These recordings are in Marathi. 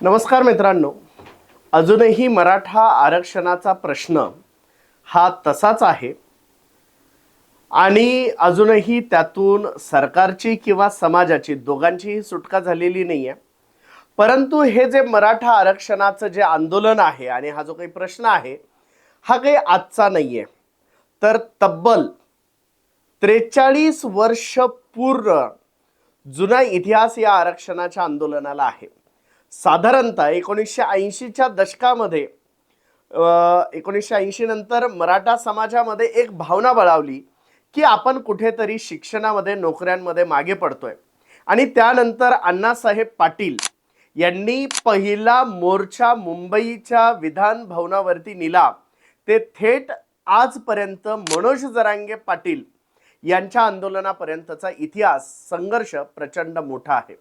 नमस्कार मित्रांनो. अजूनही मराठा आरक्षणाचा प्रश्न हा तसाच आहे. आणि अजूनही त्यातून सरकारची किंवा समाजाची दोघांचीही सुटका झालेली नाही आहे परंतु हे जे मराठा आरक्षणाचं जे आंदोलन आहे आणि हा जो काही प्रश्न आहे हा काही आजचा नाही आहे तर तब्बल त्रेचाळीस वर्ष पूर्ण जुना इतिहास या आरक्षणाच्या आंदोलनाला आहे. साधारणतः एकोणीसशे ऐंशीच्या दशकामध्ये एकोणीसशे ऐंशी नंतर मराठा समाजामध्ये एक भावना बळावली की आपण कुठेतरी शिक्षणामध्ये नोकऱ्यांमध्ये मागे पडतोय. आणि त्यानंतर अण्णासाहेब पाटील यांनी पहिला मोर्चा मुंबईच्या विधान भवनावरती नेला. ते थेट आजपर्यंत मनोज जरांगे पाटील यांच्या आंदोलनापर्यंतचा इतिहास संघर्ष प्रचंड मोठा आहे.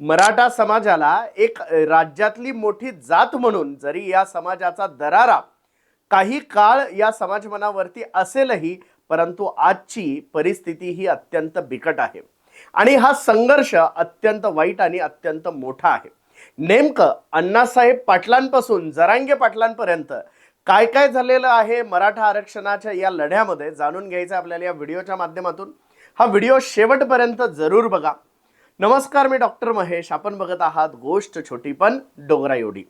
मराठा समाजाला एक राज्यातली मोठी जात म्हणून जरी या समाजाचा दरारा काही काळ या समाजमनावरती असेलही परंतु आजची परिस्थिती ही अत्यंत बिकट आहे. आणि हा संघर्ष अत्यंत वाईट आणि अत्यंत मोठा आहे. नेमकं अण्णासाहेब पाटलांपासून जरांगे पाटलांपर्यंत काय काय झालेलं आहे मराठा आरक्षणाच्या या लढ्यामध्ये जाणून घ्यायचं आपल्याला या व्हिडिओच्या माध्यमातून. हा व्हिडिओ शेवटपर्यंत जरूर बघा. नमस्कार मी डॉक्टर महेश. आपण बघत आहात गोष्ट छोटी पण डोंगरा एवढी.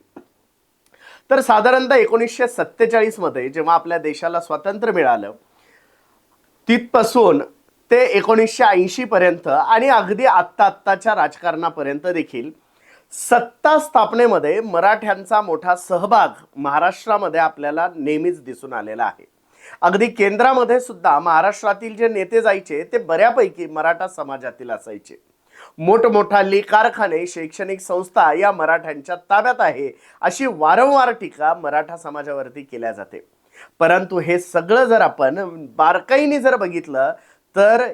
तर साधारणतः एकोणीसशे सत्तेचाळीसमध्ये जेव्हा आपल्या देशाला स्वातंत्र्य मिळालं तिथपासून ते एकोणीसशे ऐंशी पर्यंत आणि अगदी आत्ता आत्ताच्या राजकारणापर्यंत देखील सत्ता स्थापनेमध्ये मराठ्यांचा मोठा सहभाग महाराष्ट्रामध्ये आपल्याला नेहमीच दिसून आलेला आहे. अगदी केंद्रामध्ये सुद्धा महाराष्ट्रातील जे नेते जायचे ते बऱ्यापैकी मराठा समाजातील असायचे. मोठमोठाली कारखाने शैक्षणिक संस्था या मराठ्यांच्या ताब्यात आहे अशी वारंवार टीका मराठा समाजावरती केल्या जाते. परंतु हे सगळं जर आपण बारकाईने जर बघितलं तर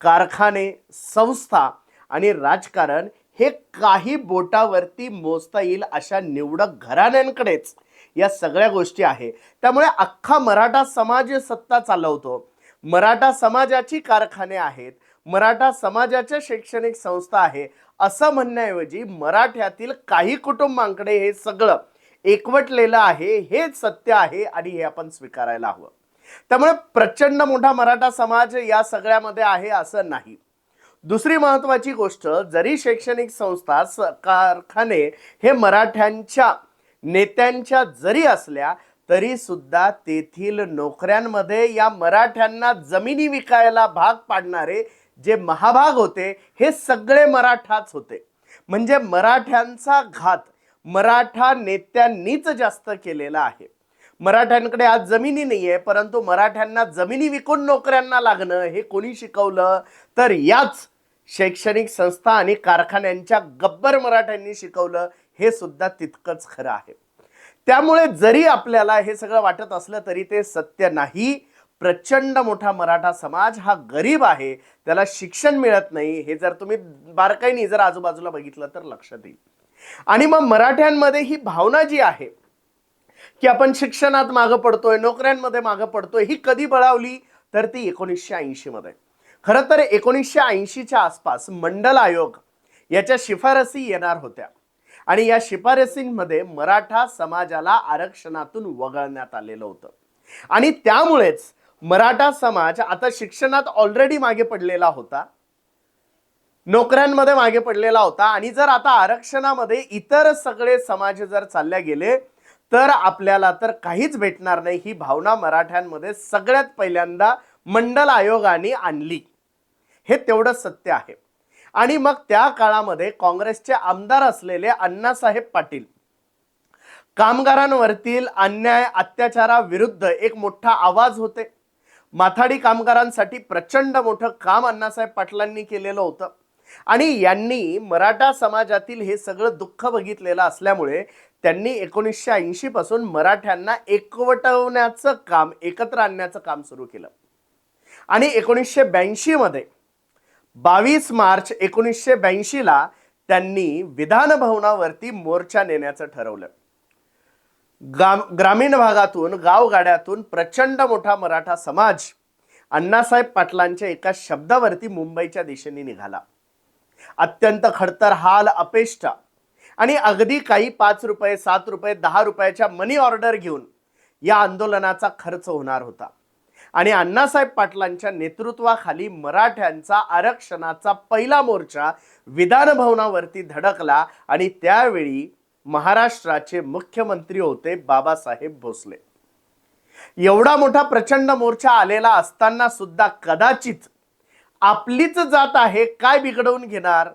कारखाने संस्था आणि राजकारण हे काही बोटावरती मोजता येईल अशा निवडक घराण्यांकडेच या सगळ्या गोष्टी आहे. त्यामुळे अख्खा मराठा समाज सत्ता चालवतो. मराठा समाजाची कारखाने आहेत मराठा समाजाच्या शैक्षणिक संस्था आहे. असं म्हणण्याऐवजी मराठ्यातील काही कुटुंबांकडे हे सगळं एकवटलेलं आहे हेच सत्य आहे आणि हे आपण स्वीकारायला हवं. त्यामुळे प्रचंड मोठा मराठा समाज या सगळ्यामध्ये आहे असं नाही. दुसरी महत्वाची गोष्ट जरी शैक्षणिक संस्था कारखाने हे मराठ्यांच्या नेत्यांच्या जरी असल्या तरी सुद्धा तेथील नोकऱ्यांमध्ये या मराठ्यांना जमिनी विकायला भाग पाडणारे जे महाभाग होते हे सगळे मराठाच होते. म्हणजे मराठ्यांचा घात मराठा नेत्यांनीच जास्त केलेला आहे. मराठ्यांकडे आज जमिनी नाही आहे परंतु मराठ्यांना जमिनी विकून नोकऱ्यांना लागणं हे कोणी शिकवलं? तर याच शैक्षणिक संस्था आणि कारखान्यांच्या गब्बर मराठ्यांनी शिकवलं हे सुद्धा तितकंच खरं आहे. त्यामुळे जरी आपल्याला हे सगळं वाटत असलं तरी ते सत्य नाही. प्रचंड मोठा मराठा समाज हा गरीब आहे त्याला शिक्षण मिळत नाही हे जर तुम्ही बारकाईने जर आजूबाजूला बघितलं तर लक्षात येईल. आणि मग मराठ्यांमध्ये ही भावना जी आहे की आपण शिक्षणात मागं पडतोय नोकऱ्यांमध्ये मागं पडतोय ही कधी बळावली? तर ती एकोणीसशे ऐंशी मध्ये. खरं तर एकोणीसशे ऐंशीच्या आसपास मंडल आयोग याच्या शिफारसी येणार होत्या. आणि या शिफारसींमध्ये मराठा समाजाला आरक्षणातून वगळण्यात आलेलं होतं. आणि त्यामुळेच मराठा समाज आता शिक्षणात ऑलरेडी मागे पडलेला होता. नोकऱ्यांमध्ये मागे पडलेला होता. आणि जर आता आरक्षणामध्ये इतर सगळे समाज जर चालले गेले तर आपल्याला तर काहीच भेटणार नाही. ही भावना मराठ्यांमध्ये सगळ्यात पहिल्यांदा मंडल आयोगाने आणली. हे तेवढं सत्य आहे. आणि मग त्या काळामध्ये काँग्रेसचे आमदार असलेले अण्णासाहेब पाटील कामगारांवरतील अन्याय अत्याचाराविरुद्ध एक मोठा आवाज होते. माथाडी कामगारांसाठी प्रचंड मोठं काम अण्णासाहेब पाटलांनी केलेलं होतं. आणि यांनी मराठा समाजातील हे सगळं दुःख बघितलेलं असल्यामुळे त्यांनी एकोणीसशे ऐंशी पासून मराठ्यांना एकवटवण्याचं काम एकत्र आणण्याचं काम सुरू केलं. आणि एकोणीसशे ब्याऐंशी मध्ये बावीस मार्च एकोणीसशे ब्याऐंशीला त्यांनी विधान भवनावरती मोर्चा नेण्याचं ठरवलं. गाम ग्रामीण भागातून गावगाड्यातून प्रचंड मोठा मराठा समाज अण्णासाहेब पाटलांच्या एका शब्दावरती मुंबईच्या दिशेने निघाला. अत्यंत खडतर हाल अपेष्टा आणि अगदी काही पाच रुपये सात रुपये दहा रुपयाच्या मनी ऑर्डर घेऊन या आंदोलनाचा खर्च होणार होता. आणि अण्णासाहेब पाटलांच्या नेतृत्वाखाली मराठ्यांचा आरक्षणाचा पहिला मोर्चा विधानभवनावरती धडकला आणि त्यावेळी महाराष्ट्राचे मुख्यमंत्री होते बाबासाहेब भोसले. एवढा मोठा प्रचंड मोर्चा आलेला असताना सुद्धा कदाचित आपलीच जात आहे काय बिघडवून घेणार?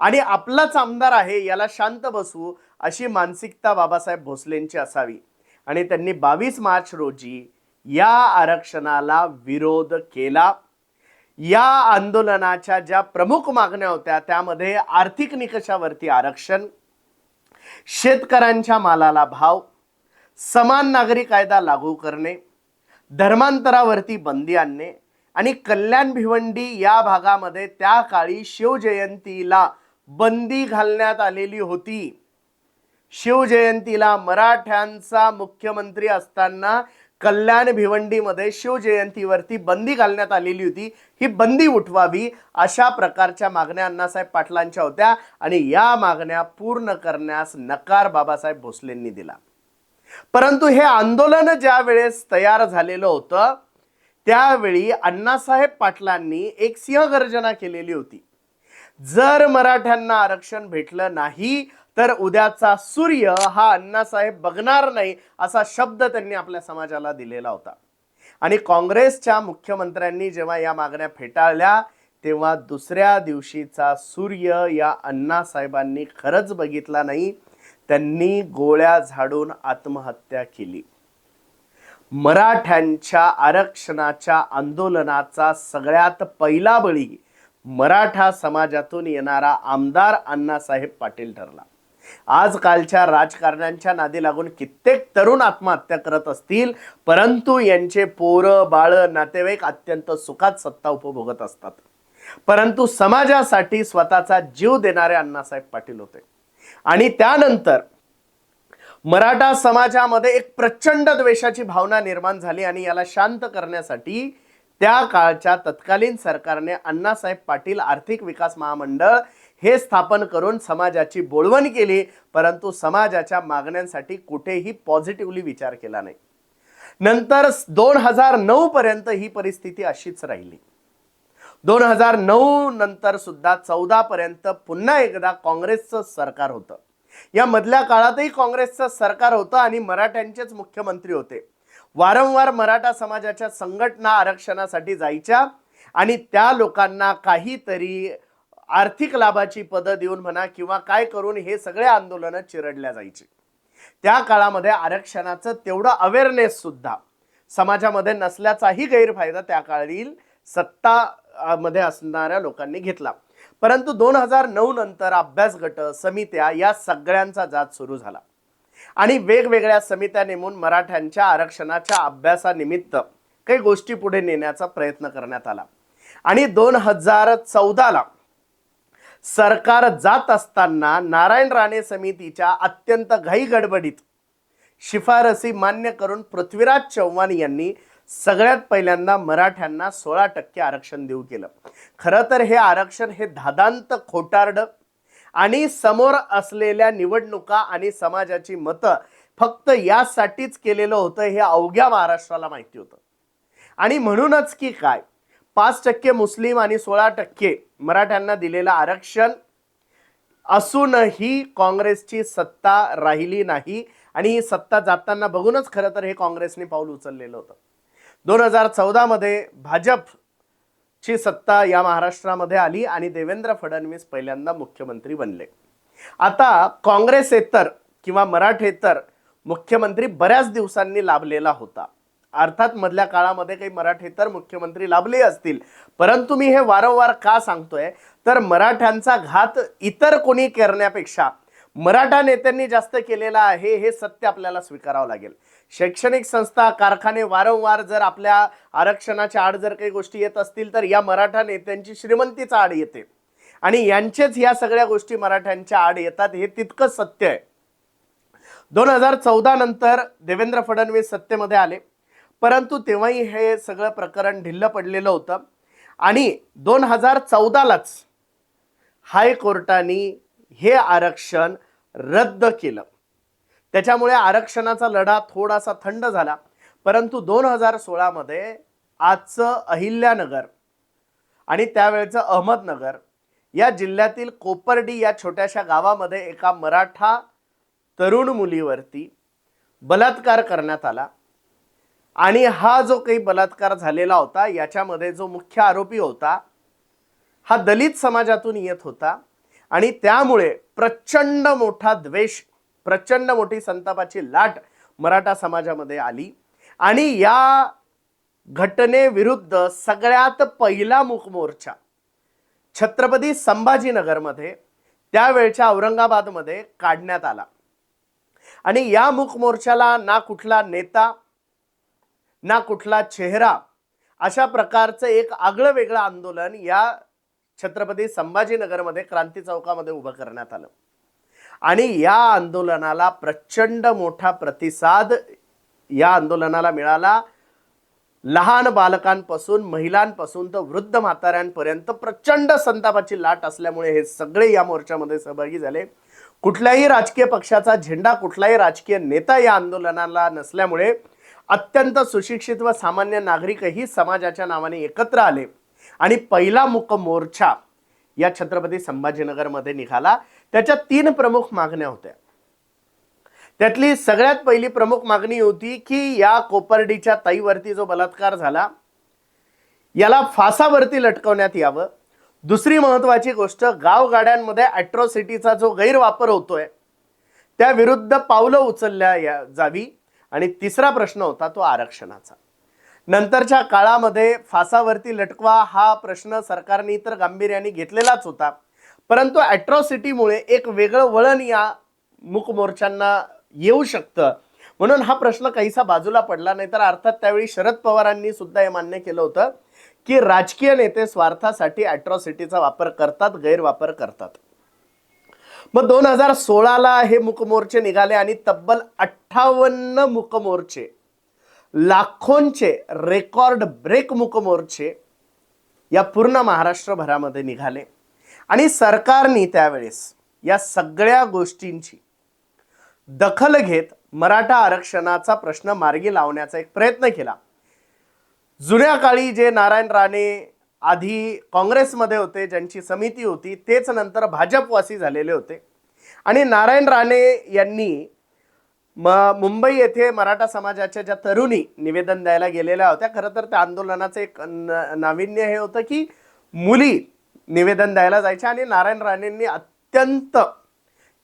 आणि आपलाच आमदार आहे याला शांत बसू अशी मानसिकता बाबासाहेब भोसलेंची असावी. आणि त्यांनी बावीस मार्च रोजी या आरक्षणाला विरोध केला. या आंदोलनाच्या ज्या प्रमुख मागण्या होत्या त्यामध्ये आर्थिक निकषावरती आरक्षण शेतकऱ्यांच्या मालाला भाव समान नागरी कायदा लागू करणे धर्मांतरावरती बंदी आणणे आणि कल्याण भिवंडी या भागामध्ये त्या काळी शिवजयंतीला बंदी घालण्यात आलेली होती. शिवजयंतीला मराठ्यांचा मुख्यमंत्री असताना कल्याण भिवंडीमध्ये शिवजयंतीवरती बंदी घालण्यात आलेली होती. ही बंदी उठवावी अशा प्रकारच्या मागण्या अण्णासाहेब पाटलांच्या होत्या आणि या मागण्या पूर्ण करण्यास नकार बाबासाहेब भोसलेंनी दिला. परंतु हे आंदोलन ज्या वेळेस तयार झालेलं होतं त्यावेळी अण्णासाहेब पाटलांनी एक सिंहगर्जना केलेली होती. जर मराठ्यांना आरक्षण भेटलं नाही तर उद्याचा सूर्य हा अण्णासाहेब बघणार नाही असा शब्द त्यांनी आपल्या समाजाला दिलेला होता. आणि काँग्रेसच्या मुख्यमंत्र्यांनी जेव्हा या मागण्या फेटाळल्या तेव्हा दुसऱ्या दिवशीचा सूर्य या अण्णासाहेबांनी खरंच बघितला नाही. त्यांनी गोळ्या झाडून आत्महत्या केली. मराठ्यांच्या आरक्षणाच्या आंदोलनाचा सगळ्यात पहिला बळी मराठा समाजातून येणारा आमदार अण्णासाहेब पाटील ठरला. आजकालच्या राजकारण्यांच्या नादी लागून कित्येक तरुण आत्महत्या करत असतील परंतु यांचे पोरं बाळ नातेवाईक अत्यंत सुखात सत्ता उपभोगत असतात. परंतु समाजासाठी स्वतःचा जीव देणारे अण्णासाहेब पाटील होते. आणि त्यानंतर मराठा समाजामध्ये एक प्रचंड द्वेषाची भावना निर्माण झाली आणि याला शांत करण्यासाठी त्या काळच्या तत्कालीन सरकारने अण्णासाहेब पाटील आर्थिक विकास महामंडळ हे स्थापन करून समाजाची बोळवण केली परंतु समाजाच्या मागण्यांसाठी कुठेही पॉझिटिव्हली विचार केला नाही. नंतर दोन हजार नऊ पर्यंत ही परिस्थिती अशीच राहिली. दोन हजार नऊ नंतर सुद्धा चौदा पर्यंत पुन्हा एकदा काँग्रेसचं सरकार होतं. या मधल्या काळातही काँग्रेसचं सरकार होतं आणि मराठ्यांचेच मुख्यमंत्री होते. वारंवार मराठा समाजाच्या संघटना आरक्षणासाठी जायच्या आणि त्या लोकांना काहीतरी आर्थिक लाभाची पदं देऊन म्हणा किंवा काय करून हे सगळे आंदोलनं चिरडल्या जायचे. त्या काळामध्ये आरक्षणाचं तेवढं अवेअरनेस सुद्धा समाजामध्ये नसल्याचाही गैरफायदा त्या काळील सत्ता मध्ये असणाऱ्या लोकांनी घेतला. परंतु दोन हजार नऊ नंतर अभ्यास गट समित्या या सगळ्यांचा जात सुरू झाला. आणि वेगवेगळ्या समित्या नेमून मराठ्यांच्या आरक्षणाच्या अभ्यासानिमित्त काही गोष्टी पुढे नेण्याचा प्रयत्न करण्यात आला. आणि दोन हजार चौदाला सरकार जात असताना नारायण राणे समितीच्या अत्यंत घाई गडबडीत शिफारसी मान्य करून पृथ्वीराज चव्हाण यांनी सगळ्यात पहिल्यांदा मराठ्यांना सोळा टक्के आरक्षण देऊ केलं. खरं तर हे आरक्षण हे धादांत खोटारडं आणि समोर असलेल्या निवडणुका आणि समाजाची मतं फक्त यासाठीच केलेलं होतं हे अवघ्या महाराष्ट्राला माहिती होतं. आणि म्हणूनच की काय? पाच टक्के मुस्लिम आणि सोळा टक्के मराठ्यांना दिलेलं आरक्षण असूनही काँग्रेसची सत्ता राहिली नाही. आणि ही सत्ता जाताना बघूनच खरं तर हे काँग्रेसने पाऊल उचललेलं होतं. दोन हजार चौदामध्ये भाजपची सत्ता या महाराष्ट्रामध्ये आली आणि देवेंद्र फडणवीस पहिल्यांदा मुख्यमंत्री बनले. आता काँग्रेसेतर किंवा मराठेतर मुख्यमंत्री बऱ्याच दिवसांनी लाभलेला होता. अर्थात मधल्या काळामध्ये काही मराठेतर मुख्यमंत्री लाभले असतील. परंतु मी हे वारंवार का सांगतोय? तर मराठ्यांचा घात इतर कोणी करण्यापेक्षा मराठा नेत्यांनी जास्त केलेला आहे हे सत्य आपल्याला स्वीकारावं लागेल. शैक्षणिक संस्था कारखाने वारंवार जर आपल्या आरक्षणाच्या आड जर काही गोष्टी येत असतील तर या मराठा नेत्यांची श्रीमंतीचा आड येते. आणि यांचेच या सगळ्या गोष्टी मराठ्यांच्या आड येतात हे तितकंच सत्य आहे. दोन हजार चौदा नंतर देवेंद्र फडणवीस सत्तेमध्ये आले. परंतु तेव्हाही हे सगळं प्रकरण ढिल्लं पडलेलं होतं. आणि दोन हजार चौदालाच हायकोर्टाने हे आरक्षण रद्द केलं. त्याच्यामुळे आरक्षणाचा लढा थोडासा थंड झाला. परंतु दोन हजार सोळामध्ये आजचं अहिल्यानगर आणि त्यावेळचं अहमदनगर या जिल्ह्यातील कोपर्डी या छोट्याशा गावामध्ये एका मराठा तरुण मुलीवरती बलात्कार करण्यात आला. आणि हा जो काही बलात्कार झालेला होता याच्यामध्ये जो मुख्य आरोपी होता हा दलित समाजातून येत होता आणि त्यामुळे प्रचंड मोठा द्वेष प्रचंड मोठी संतापाची लाट मराठा समाजामध्ये आली. आणि या घटनेविरुद्ध सगळ्यात पहिला मुखमोर्चा छत्रपती संभाजीनगरमध्ये त्यावेळच्या औरंगाबादमध्ये काढण्यात आला. आणि या मुखमोर्चाला ना कुठला नेता ना कुठला चेहरा. अशा प्रकारचं एक आगळं वेगळं आंदोलन या छत्रपती संभाजीनगरमध्ये क्रांती चौकामध्ये उभं करण्यात आलं. आणि या आंदोलनाला प्रचंड मोठा प्रतिसाद या आंदोलनाला मिळाला. लहान बालकांपासून महिलांपासून तर वृद्ध म्हाताऱ्यांपर्यंत प्रचंड संतापाची लाट असल्यामुळे हे सगळे या मोर्चामध्ये सहभागी झाले. कुठल्याही राजकीय पक्षाचा झेंडा कुठलाही राजकीय नेता या आंदोलनाला नसल्यामुळे अत्यंत सुशिक्षित व सामान्य नागरिकही समाजाच्या नावाने एकत्र आले. आणि पहिला मुक मोर्चा या छत्रपती संभाजीनगरमध्ये निघाला. त्याच्या तीन प्रमुख मागण्या होत्या. त्यातली सगळ्यात पहिली प्रमुख मागणी होती की या कोपर्डीच्या ताईवरती जो बलात्कार झाला याला फासावरती लटकवण्यात यावं. दुसरी महत्वाची गोष्ट गावगाड्यांमध्ये ॲट्रॉसिटीचा जो गैरवापर होतोय त्या विरुद्ध पावलं उचलल्या या जावी. आणि तिसरा प्रश्न होता तो आरक्षणाचा. नंतरच्या काळामध्ये फासावरती लटकवा हा प्रश्न सरकारने तर गांभीर्याने घेतलेलाच होता. परंतु ॲट्रॉसिटीमुळे एक वेगळं वळण या मुकमोर्चांना येऊ शकतं. म्हणून हा प्रश्न काहीसा बाजूला पडला नाही तर अर्थात त्यावेळी शरद पवारांनी सुद्धा हे मान्य केलं होतं. की राजकीय नेते स्वार्थासाठी ॲट्रॉसिटीचा वापर करतात गैरवापर करतात. मग दोन हजार सोळाला हे मुकमोर्चे निघाले आणि तब्बल अठ्ठावन्न मुकमोर्चे लाखोंचे रेकॉर्ड ब्रेक मुकमोर्चे या पूर्ण महाराष्ट्रभरामध्ये निघाले. आणि सरकारने त्यावेळेस या सगळ्या गोष्टींची दखल घेत मराठा आरक्षणाचा प्रश्न मार्गी लावण्याचा एक प्रयत्न केला. जुन्या काळी जे नारायण राणे आधी काँग्रेसमध्ये होते ज्यांची समिती होती तेच नंतर भाजपवासी झालेले होते. आणि नारायण राणे यांनी म मुंबई येथे मराठा समाजाच्या ज्या तरुणी निवेदन द्यायला गेलेल्या होत्या खरं तर त्या आंदोलनाचं एक न नाविन्य हे होतं की मुली निवेदन द्यायला जायच्या आणि नारायण राणेंनी अत्यंत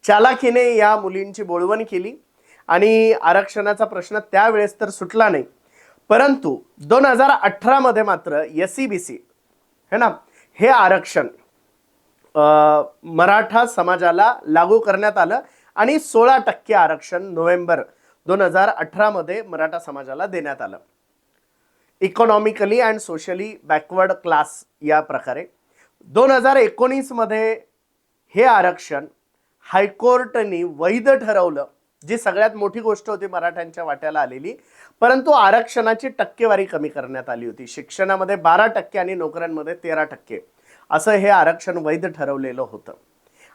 चालाखीने या मुलींची बोळवण केली. आणि आरक्षणाचा प्रश्न त्यावेळेस तर सुटला नाही. परंतु दोन हजार अठरामध्ये मात्र एस सी बी सी है ना? हे आरक्षण मराठा समाजाला लागू करण्यात आलं आणि सोळा टक्के आरक्षण नोव्हेंबर दोन हजार अठरामध्ये मराठा समाजाला देण्यात आलं. Economically and socially backward class या प्रकारे. दोन हजार एकोणीसमध्ये हे आरक्षण हायकोर्टनी वैध ठरवलं. जी सगळ्यात मोठी गोष्ट होती मराठ्यांच्या वाट्याला आलेली परंतु आरक्षणाची टक्केवारी कमी करण्यात आली होती. शिक्षणामध्ये बारा टक्के आणि नोकऱ्यांमध्ये तेरा टक्के. असं हे आरक्षण वैध ठरवलेलं होतं.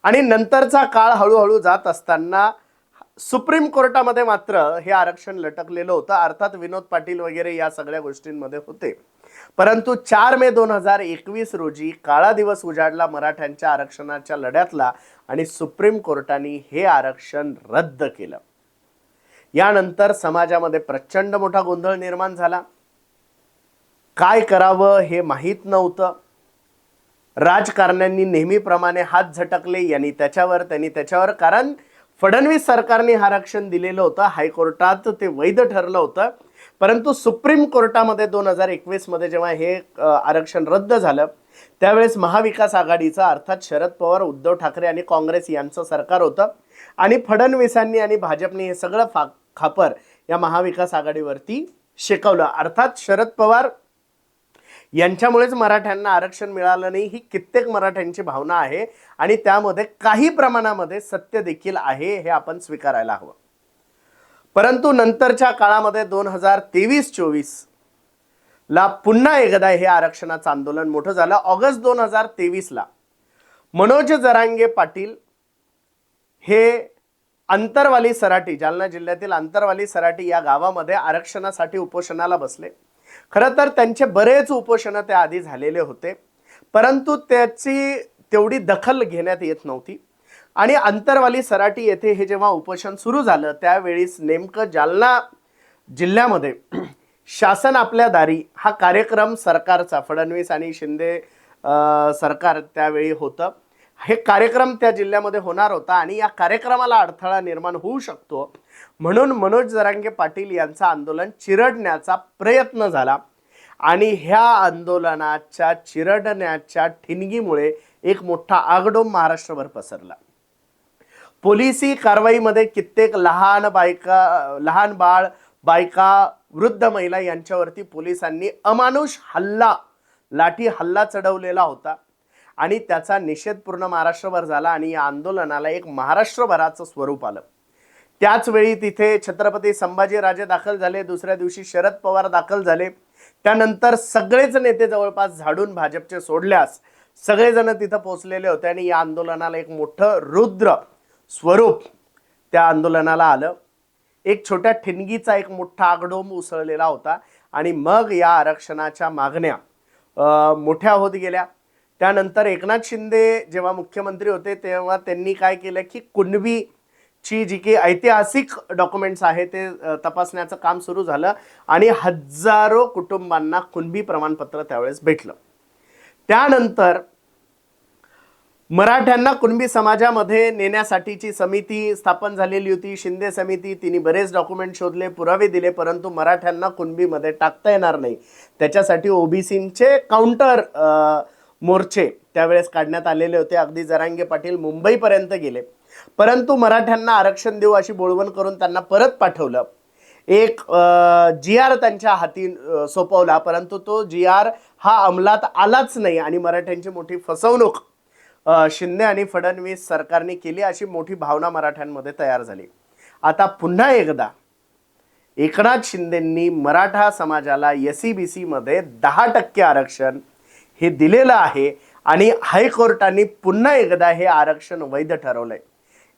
आणि नंतरचा काळ हळूहळू जात असताना सुप्रीम कोर्टामध्ये मात्र हे आरक्षण लटकलेलं होतं. अर्थात विनोद पाटील वगैरे या सगळ्या गोष्टींमध्ये होते. परंतु चार मे दोन हजार एकवीस रोजी काळा दिवस उजाडला मराठ्यांच्या आरक्षणाच्या लढ्यातला आणि सुप्रीम कोर्टाने हे आरक्षण रद्द केलं. यानंतर समाजामध्ये प्रचंड मोठा गोंधळ निर्माण झाला. काय करावं हे माहीत नव्हतं. राजकारण्यांनी नेहमीप्रमाणे हात झटकले यांनी त्याच्यावर त्यांनी त्याच्यावर कारण फडणवीस सरकारने आरक्षण दिलेलं होतं. हायकोर्टात ते वैध ठरलं होतं. परंतु सुप्रीम कोर्टामध्ये दोन हजार एकवीसमध्ये जेव्हा हे आरक्षण रद्द झालं त्यावेळेस महाविकास आघाडीचा अर्थात शरद पवार उद्धव ठाकरे आणि काँग्रेस यांचं सरकार होतं. आणि फडणवीसांनी आणि भाजपने हे सगळं फा खापर या महाविकास आघाडीवरती शेकवलं. अर्थात शरद पवार यांच्यामुळेच मराठ्यांना आरक्षण मिळालं नाही ही कित्येक मराठ्यांची भावना आहे. आणि त्यामध्ये काही प्रमाणामध्ये सत्य देखील आहे हे आपण स्वीकारायला हवं. परंतु नंतरच्या काळामध्ये दोन हजार तेवीस चोवीस ला पुन्हा एकदा हे आरक्षणाचं आंदोलन मोठं झालं. ऑगस्ट दोन हजार तेवीसला मनोज जरांगे पाटील हे अंतरवाली सराटी जालना जिल्ह्यातील अंतरवाली सराटी या गावामध्ये आरक्षणासाठी उपोषणाला बसले. खरं तर त्यांचे बरेच उपोषणं त्या आधी झालेले होते. परंतु त्याची तेवढी दखल घेण्यात येत नव्हती. आणि अंतरवाली सराटी येथे हे जेव्हा उपोषण सुरू झालं त्यावेळीस नेमकं जालना जिल्ह्यामध्ये शासन आपल्या दारी हा कार्यक्रम सरकारचा फडणवीस आणि शिंदे सरकार त्यावेळी होतं. हे कार्यक्रम त्या जिल्ह्यामध्ये होणार होता आणि या कार्यक्रमाला अडथळा निर्माण होऊ शकतो. म्हणून मनोज जरांगे पाटील यांचं आंदोलन चिरडण्याचा प्रयत्न झाला. आणि ह्या आंदोलनाच्या चिरडण्याच्या ठिणगीमुळे एक मोठा आगडोम महाराष्ट्रभर पसरला. पोलिसी कारवाईमध्ये कित्येक लहान बायका लहान बाळ बायका वृद्ध महिला यांच्यावरती पोलिसांनी अमानुष हल्ला लाठी हल्ला चढवलेला होता. आणि त्याचा निषेध पूर्ण महाराष्ट्रभर झाला आणि या आंदोलनाला एक महाराष्ट्रभराचं स्वरूप आलं. त्याचवेळी तिथे छत्रपती संभाजीराजे दाखल झाले दुसऱ्या दिवशी शरद पवार दाखल झाले. त्यानंतर सगळेच नेते जवळपास झाडून भाजपचे सोडल्यास सगळेजण तिथं पोचलेले होते आणि या आंदोलनाला एक मोठं रुद्र स्वरूप त्या आंदोलनाला आलं. एक छोट्या ठिणगीचा एक मोठा आगडोंब उसळलेला होता आणि मग या आरक्षणाच्या मागण्या मोठ्या होत गेल्या. त्यानंतर एकनाथ शिंदे जेव्हा मुख्यमंत्री होते तेव्हा त्यांनी काय केलं की कुणबीची जी काही ऐतिहासिक डॉक्युमेंट्स आहे ते तपासण्याचं काम सुरू झालं आणि हजारो कुटुंबांना कुणबी प्रमाणपत्र त्यावेळेस भेटलं. त्यानंतर मराठ्यांना कुणबी समाजामध्ये नेण्यासाठीची समिती स्थापन झालेली होती. शिंदे समिती तिने बरेच डॉक्युमेंट शोधले पुरावे दिले परंतु मराठ्यांना कुणबीमध्ये टाकता येणार नाही. त्याच्यासाठी ओबीसींचे काउंटर मोर्चे त्यावेळेस काढण्यात आलेले होते. अगदी जरांगे पाटील मुंबईपर्यंत गेले. परंतु मराठ्यांना आरक्षण देऊ अशी बोळवण करून त्यांना परत पाठवलं. एक जी आर त्यांच्या हाती सोपवला परंतु तो जी आर हा अंमलात आलाच नाही आणि मराठ्यांची मोठी फसवणूक शिंदे आणि फडणवीस सरकारने केली अशी मोठी भावना मराठ्यांमध्ये तयार झाली. आता पुन्हा एकदा एकनाथ शिंदेंनी मराठा समाजाला एस सी बी सीमध्ये दहा टक्के आरक्षण हे दिलेलं आहे आणि हायकोर्टाने पुन्हा एकदा हे आरक्षण वैध ठरवलंय.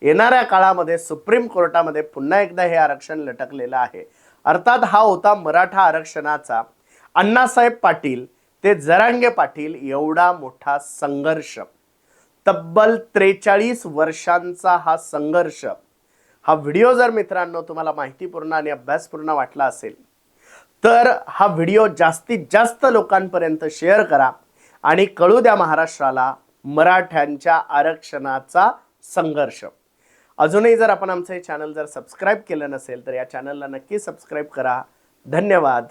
येणाऱ्या काळामध्ये सुप्रीम कोर्टामध्ये पुन्हा एकदा हे आरक्षण लटकलेलं आहे. अर्थात हा होता मराठा आरक्षणाचा अण्णासाहेब पाटील ते जरांगे पाटील एवढा मोठा संघर्ष. तब्बल त्रेचाळीस वर्षांचा हा संघर्ष. हा व्हिडिओ जर मित्रांनो तुम्हाला माहितीपूर्ण आणि अभ्यासपूर्ण वाटला असेल तर हा व्हिडिओ जास्तीत जास्त लोकांपर्यंत शेअर करा आणि कळू द्या महाराष्ट्राला मराठ्यांच्या आरक्षणाचा संघर्ष. अजूनही जर आपण आमचं हे चॅनल जर सबस्क्राईब केलं नसेल तर या चॅनलला नक्की सबस्क्राईब करा. धन्यवाद.